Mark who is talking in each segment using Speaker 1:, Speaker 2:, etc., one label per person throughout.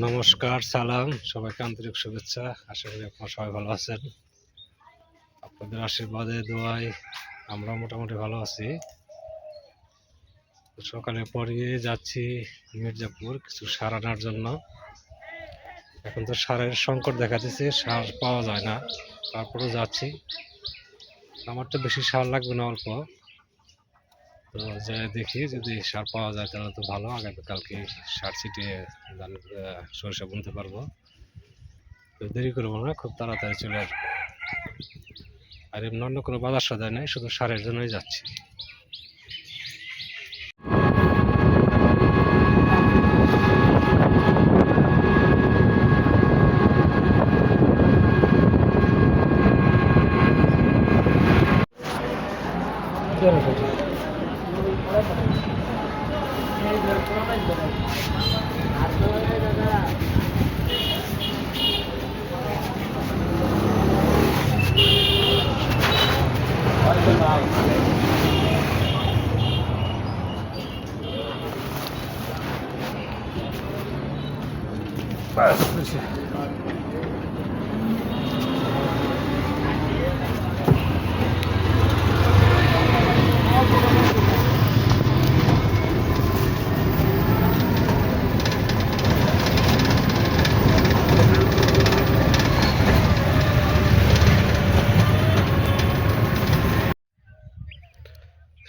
Speaker 1: নমস্কার, সালাম, সবাইকে আন্তরিক শুভেচ্ছা। আশা করি আপনারা সবাই ভালো আছেন। আপনাদের আশীর্বাদে, দোয়ায় আমরা মোটামুটি ভালো আছি। সকালে পড়িয়ে যাচ্ছি মির্জাপুর কিছু সার আনার জন্য। এখন তো সারের সংকট দেখা দিচ্ছে, সার পাওয়া যায় না। তারপরেও যাচ্ছি। আমার তো বেশি সার লাগবে না অল্প। তো যে দেখি যদি সার পাওয়া যায় তাহলে তো ভালো। আগামীকালকে সার ছিটিয়ে ধান সরিষা বুনতে পারব। তো দেরি করব না, খুব তাড়াতাড়ি চলে আসব। আর এমনি অন্য কোনো বাজার সাজায় নেই, শুধু সারের জন্যই যাচ্ছি।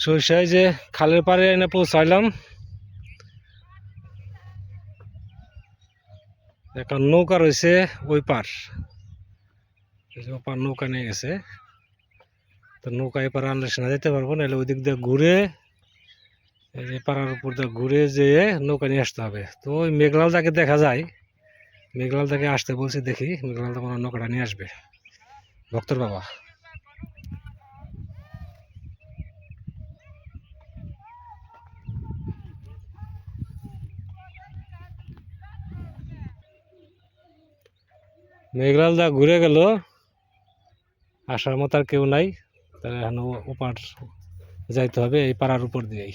Speaker 1: সরিষায় যে খালের পাড়ে এনে পৌঁছাইলাম। একটা নৌকা রয়েছে ওই পার। ওপার নৌকা নিয়ে গেছে। তো নৌকা এপার আনলে সেনা যেতে পারব, নাহলে ওই দিক দিয়ে ঘুরে, এই পাড়ার উপর দিয়ে ঘুরে যেয়ে নৌকা নিয়ে আসতে হবে। তো ওই মেঘলাল তাকে দেখা যায়। মেঘলাল তাকে আসতে বলছি, দেখি মেঘলাল তো কোনো নৌকাটা নিয়ে আসবে। ভক্তর বাবা। মেঘলাল দা ঘুরে গেল। আসার মতো আর কেউ নাই। তাহলে এখন ওপার যাইতে হবে, এই পাড়ার উপর দিয়েই।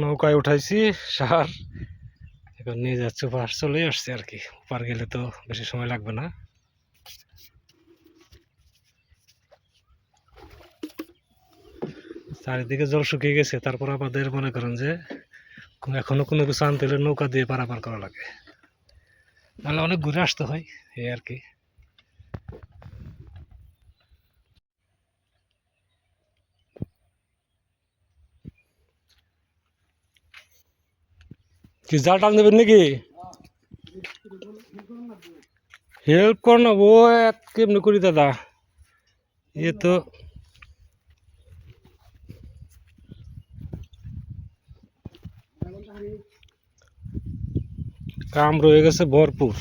Speaker 1: নৌকায় উঠাইছি, সার। এখন নিয়ে যাচ্ছে, ওপার চলে আসছে আর কি। ওপার গেলে তো বেশি সময় লাগবে না। চারিদিকে জল শুকিয়ে গেছে, তারপর আমাদের মনে করেন যে এখনও কোনো কিছু আনতে হলে নৌকা দিয়ে পারাপার করা লাগে। নাহলে অনেক ঘুরে আসতে হয়, এই আর কি। কি জাল টান দেবেন নাকি? হেল্প কর না, ও কেমনি করি দাদা? এ তো কাম রয়ে গেছে ভরপুর।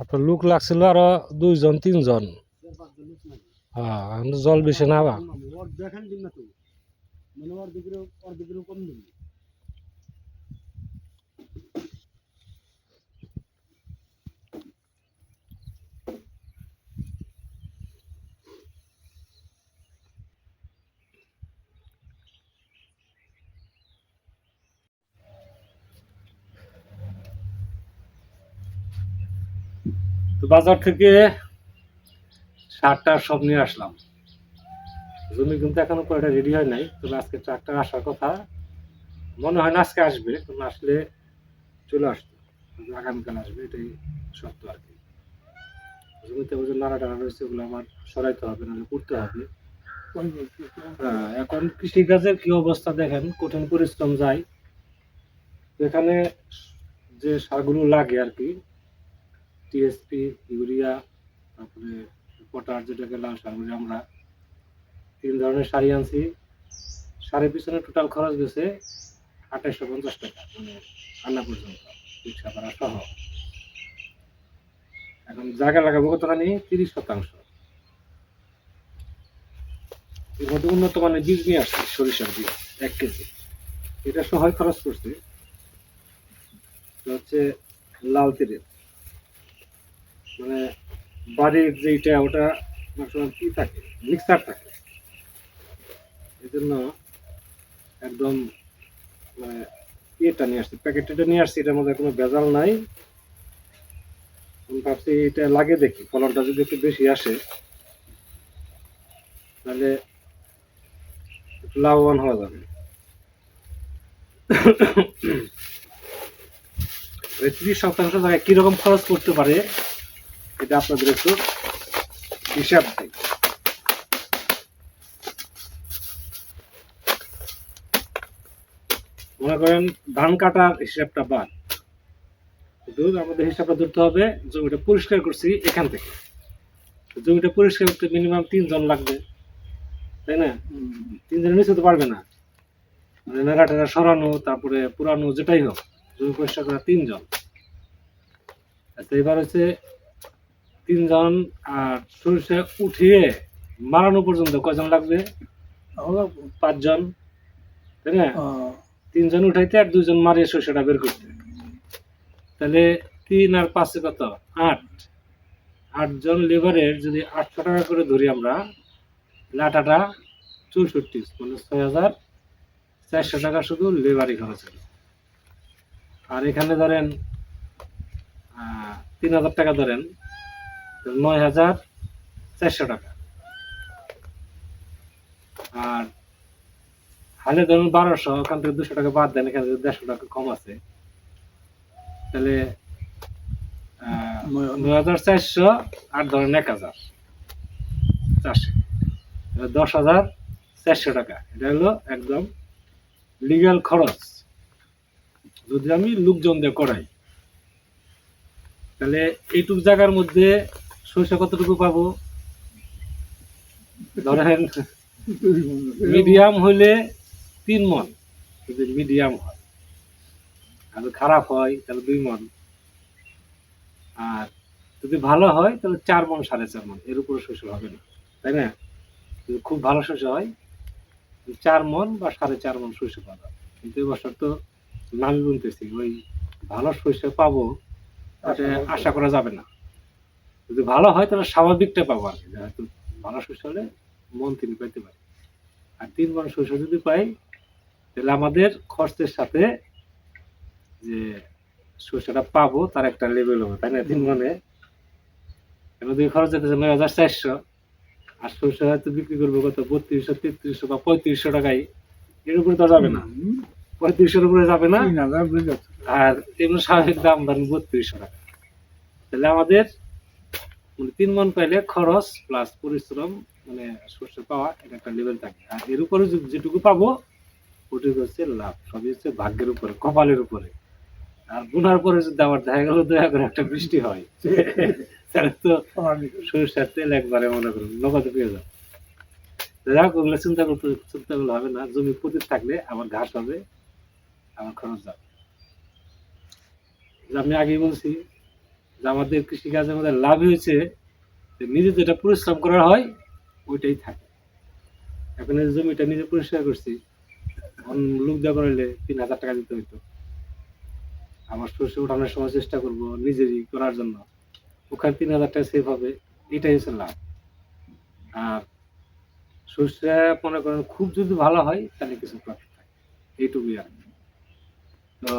Speaker 1: আপনার লুক লাগছিল আরও দুইজন, তিনজন। হ্যাঁ জল বেশি না
Speaker 2: দেখান দিন না তো। মানে দিকে কম দিন।
Speaker 1: তো বাজার থেকে সারটা সব নিয়ে আসলাম। জমি কিন্তু এখনও কয়টা রেডি হয় নাই তবে আজকে ট্রাক্টর আসার কথা। মনে হয় না আজকে আসবে কিন্তু আসলে চলে আসবে। আগামীকাল আসবে এটাই সত্য আর কি। জমিতে ওই যে নাড়া টাড়া রয়েছে ওগুলো আমার সরাইতে হবে নাহলে করতে হবে। হ্যাঁ, এখন কৃষিকাজের কি অবস্থা দেখেন কঠিন পরিশ্রম যায়। এখানে যে সারগুলো লাগে আর কি টিএসপি ইউরিয়া, তারপরে পটাশ যেটাকে লাল সার বলি আমরা, তিন ধরনের শাড়ি আনছি। শাড়ির পিছনে টোটাল খরচ গেছে আঠাশশো পঞ্চাশ টাকা মানে আনা পর্যন্ত, রিক্সা ভাড়া সহ। এখন জায়গা লাগাবো কতখানি? তিরিশ শতাংশ। এর উন্নত মানের বীজ নিয়ে আসছে, সরিষার বীজ, এক কেজি। এটা সহায় খরচ করছে। হচ্ছে লাল তেলের। মানে বাড়ির যেটা ওটা ম্যাক্সিমাম কি থাকে? মিক্সার থাকে। এই জন্য একদম মানে ইয়েটা নিয়ে আসছি, প্যাকেটটা নিয়ে আসছি, এটার মধ্যে কোনো ভেজাল নাই। ভাবছি এটা লাগে দেখি ফলনটা যদি একটু বেশি আসে, তাহলে একটু লাভবান হওয়া যাবে। ত্রিশ শতাংশ জায়গায় কীরকম খরচ করতে পারে? এটা আপনাদের একটু হিসাব দিই। মনে করেন ধান কাটার হিসাবটা বাদ। আমাদের হিসাবটা ধরতে হবে, জমিটা পরিষ্কার করছি এখান থেকে। জমিটা পরিষ্কার করতে মিনিমাম তিনজন লাগবে, তাই না? তিনজনের নিচে তো পারবে না। মানে নাগা টাগা সরানো, তারপরে পুরানো যেটাই হোক, জমি পরিষ্কার করা তিনজন। আচ্ছা এবার হচ্ছে তিনজন আর সরিষা উঠিয়ে মারানো পর্যন্ত কয়জন লাগবে? পাঁচজন তাই না? তিনজন উঠাইতে আর দুজন মারিয়ে সরিষাটা বের করতে। তাহলে তিন আর পাঁচে কত? আট। আটজন লেবারের যদি আটশো টাকা করে ধরি আমরা লাটাটা চৌষট্টি মানে ছয় হাজার চারশো টাকা শুধু লেবারই খরচ হলো আর এখানে ধরেন তিন হাজার টাকা ধরেন নয় হাজার চারশো টাকা। আর হালে ধরুন বারোশো ওখান থেকে দুশো টাকা বাদ দেন এখানে যদি দেড়শো টাকা কম আছে তাহলে নয় হাজার। চারশো আর ধরেন এক হাজার চারশো। দশ হাজার চারশো টাকা। এটা হলো একদম লিগ্যাল খরচ। যদি আমি লোকজন দিয়ে করাই তাহলে এইটুক জায়গার মধ্যে সরিষা কতটুকু পাবো? ধরেন মিডিয়াম হইলে তিন মন। যদি মিডিয়াম হয় আর খারাপ হয় তাহলে দুই মন। আর যদি ভালো হয় তাহলে চার মন সাড়ে চার মন। এর উপরে শস্য হবে না তাই না? যদি খুব ভালো শস্য হয় চার মন বা সাড়ে চার মন শস্য পাওয়া যাবে। কিন্তু এবছর তো নামি বুনতেছি ওই ভালো শস্য পাবো আশা করা যাবে না। যদি ভালো হয় তাহলে স্বাভাবিকটা পাবো আর কি। হয়তো ভালো শস্য হলে মন তিনি পেতে পারে। আর তিন মন শস্য যদি পাই তাহলে আমাদের খরচের সাথে যে শস্যটা পাবো তার একটা লেভেল হবে তাই না? তিন মনে এবার দুই খরচ যেতেছে নয় হাজার চারশো আর শস্য হয়তো বিক্রি করব কত? বত্রিশশো তেত্রিশশো বা পঁয়ত্রিশশো টাকায়। এর উপরে তো যাবে না। পঁয়ত্রিশশোর উপরে যাবে না। আর এমনি স্বাভাবিক দাম ধরেন বত্রিশশো টাকা। তাহলে আমাদের মানে তিন মন পাইলে খরচ প্লাস পরিশ্রম মানে সর্ষে পাওয়া এটা একটা লেভেল থাকে। আর এর উপরে যেটুকু পাবো ওটুকু হচ্ছে লাভ। সবই হচ্ছে ভাগ্যের উপরে কপালের উপরে। আর বোনার পরে যদি আবার দেখা গেল দয়া করে একটা বৃষ্টি হয়। তাহলে তো সরিষার তেল একবারে মনে করুন নগদে পেয়ে যাবে। যাক ওগুলো চিন্তা করতে চিন্তা করলে হবে না। জমি পতিত থাকলে আমার ঘাস হবে আমার খরচ যাবে। আমি আগেই বলছি যে আমাদের কৃষিকাজের মধ্যে লাভ হয়েছে, যে নিজে যেটা পরিশ্রম করা হয়, ওইটাই থাকে। এখন জমিটা নিজে পরিষ্কার করছি লোক দেওয়া করাইলে তিন হাজার টাকা দিতে হইতো। আমার শস্য উঠানোর সময় চেষ্টা করব নিজেরই করার জন্য। ওখানে তিন হাজার টাকা সেভ হবে, এটাই হচ্ছে লাভ। আর শস্য মনে করেন খুব যদি ভালো হয়, তাহলে কিছু প্রফিট থাকে। এইটুকুই আর তো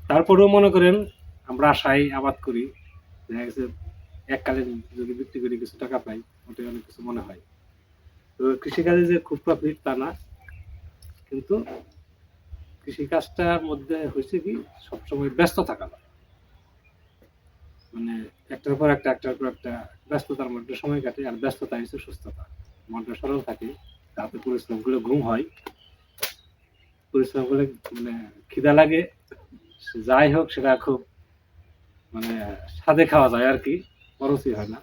Speaker 1: তারপরেও মনে করেন আমরা আশায় আবাদ করি, দেখা গেছে এককালীন যদি বিক্রি করি কিছু টাকা পাই, ওটাই অনেক কিছু মনে হয়। তো কৃষিকাজে যে খুব প্রফিট তা না, কিন্তু কৃষিকাজটার মধ্যে হয়েছে কি, সবসময় ব্যস্ত থাকা। মানে একটার পর একটা, একটার পর একটা ব্যস্ততার মধ্যে সময় কাটে, আর ব্যস্ততা হচ্ছে সুস্থতা। মনটা সরল থাকে, তাতে পরিশ্রম করলে ঘুম হয়। পরিশ্রম করলে মানে খিদা লাগে যাই হোক, সেটা খুব মানে স্বাদে খাওয়া যায় আর কি খরচই হয় না।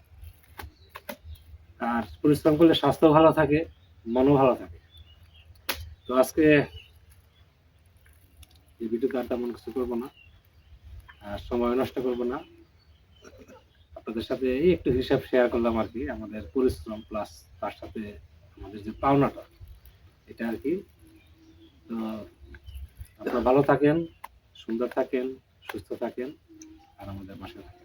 Speaker 1: আর পরিশ্রম করলে স্বাস্থ্য ভালো থাকে, মনও ভালো থাকে। তো আজকে এই ভিডিওতে আর তেমন কিছু করব না, আর সময় নষ্ট করব না। আপনাদের সাথে এই একটু হিসাব শেয়ার করলাম আর কি, আমাদের পরিশ্রম প্লাস তার সাথে আমাদের যে পাওনাটা, এটা আর কি। তো আপনারা ভালো থাকেন, সুন্দর থাকেন, সুস্থ থাকেন। আর আমাদের পাশে থাকেন।